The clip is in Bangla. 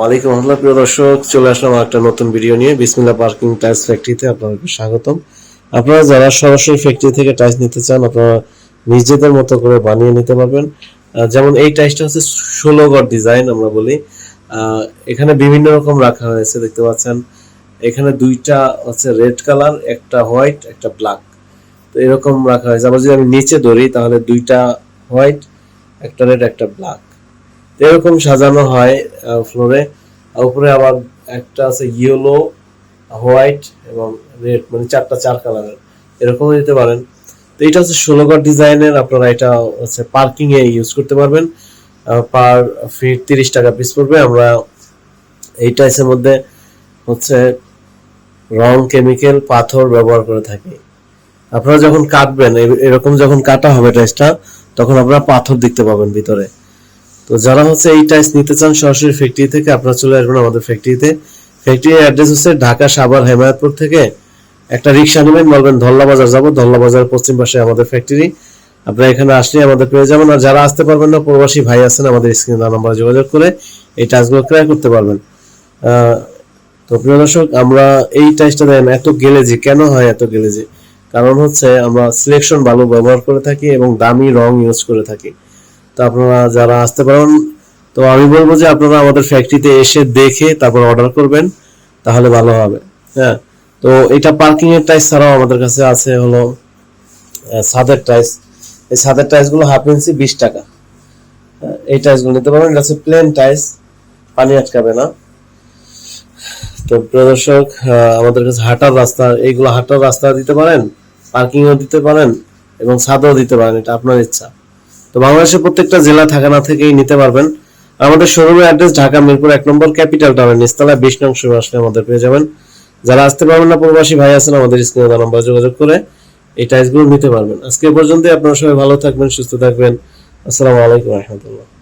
ওয়ালাইকুম আসসালাম, প্রিয় দর্শক। চলে আসলাম একটা নতুন ভিডিও নিয়ে। বিসমিল্লা পার্কিং টাইলস ফ্যাক্টরিতে আপনাদেরকে স্বাগতম। আপনারা যারা সরাসরি ফ্যাক্টরি থেকে টাইলস নিতে চান, আপনারা নিজেদের মতো করে বানিয়ে নিতে পারবেন। যেমন এই টাইলসটা হচ্ছে ষোলো গড় ডিজাইন আমরা বলি। এখানে বিভিন্ন রকম রাখা হয়েছে, দেখতে পাচ্ছেন। এখানে দুইটা হচ্ছে রেড কালার, একটা হোয়াইট, একটা ব্ল্যাক। তো এরকম রাখা হয়েছে। আবার যদি আমি নিচে ধরি, তাহলে দুইটা হোয়াইট, একটা রেড, একটা ব্ল্যাক। এরকম সাজানো হয় ফ্লোরে উপরে আবার একটা আছে ইয়েলো হোয়াইট এবং রেড মানে চারটা, চার কালারের এরকম দিতে পারেন। তো এটা হচ্ছে ষোলো গড় ডিজাইনের আপনারা এটা হচ্ছে পার্কিং এ ইউজ করতে পারবেন। পার ফিট তিরিশ টাকা পিস পড়বে। আমরা এই টাইসের মধ্যে হচ্ছে রং কেমিক্যাল পাথর ব্যবহার করে থাকি। আপনারা যখন কাটবেন এরকম যখন কাটা হবে টাইসটা তখন আপনারা পাথর দেখতে পাবেন ভিতরে। তো যারা হচ্ছে এই টাইলস নিতে চান, সরাসরি ফ্যাক্টরি থেকে আপনারা চলে আসবেন আমাদের ফ্যাক্টরিতে ফ্যাক্টরির অ্যাড্রেস হচ্ছে ঢাকা সাভার হেমায়তপুর থেকে একটা রিক্সা নেবেন, বলবেন ধল্লা বাজার যাব, ধল্লা বাজার পশ্চিম পাশে আমাদের ফ্যাক্টরি আপনারা এখানে আসলে আমাদের পেয়ে যাবেন। আর যারা আসতে পারবেন না, প্রবাসী ভাই আছেন, আমাদের স্ক্রিনে নাম্বার যোগাযোগ করে এই টাইলসগুলো ক্রয় করতে পারবেন। তো প্রিয় দর্শক, আমরা এই টাইলসটা দেন এত গেলেজি কেন হয় এত গেলেজি কারণ হচ্ছে আমরা সিলেকশন ভালো ব্যবহার করে থাকি এবং দামি রং ইউজ করে থাকি। তো আপনারা যারা আসতে পারেন তো আমি বলব যে আপনারা আমাদের ফ্যাক্টরিতে এসে দেখে তারপর অর্ডার করবেন তাহলে ভালো হবে। হ্যাঁ তো এটা পার্কিং এর টাইস ছাড়াও আমাদের কাছে আছে হলো ছাদের টাইস এই ছাদের টাইসগুলো হাফ ইঞ্চি বিশ টাকা। হ্যাঁ, এই টাইসগুলো নিতে পারবেন এটা হচ্ছে প্লেন টাইস পানি আটকাবে না। তো প্রদর্শক আমাদের কাছে হাঁটার রাস্তা এইগুলো হাঁটার রাস্তা দিতে পারেন পার্কিংও দিতে পারেন এবং ছাদও দিতে পারেন এটা আপনার ইচ্ছা। বাংলাদেশের প্রত্যেকটা জেলা থাকা না থেকেই নিতে পারবেন। আমাদের শোরুমের অ্যাড্রেস ঢাকা, মিরপুর এক নম্বর ক্যাপিটাল টাউনের নিস্তলা বিশ নং শোরুম আসলে আমাদের পেয়ে যাবেন। যারা আসতে পারবেন না, প্রবাসী ভাই আছেন, আমাদের স্ক্রিনে দেওয়া নাম্বার যোগাযোগ করে এই টাইসগুলো নিতে পারবেন। আজকে পর্যন্ত আপনারা সবাই ভালো থাকবেন, সুস্থ থাকবেন। আসসালামু আলাইকুম রহমতুল্লাহ।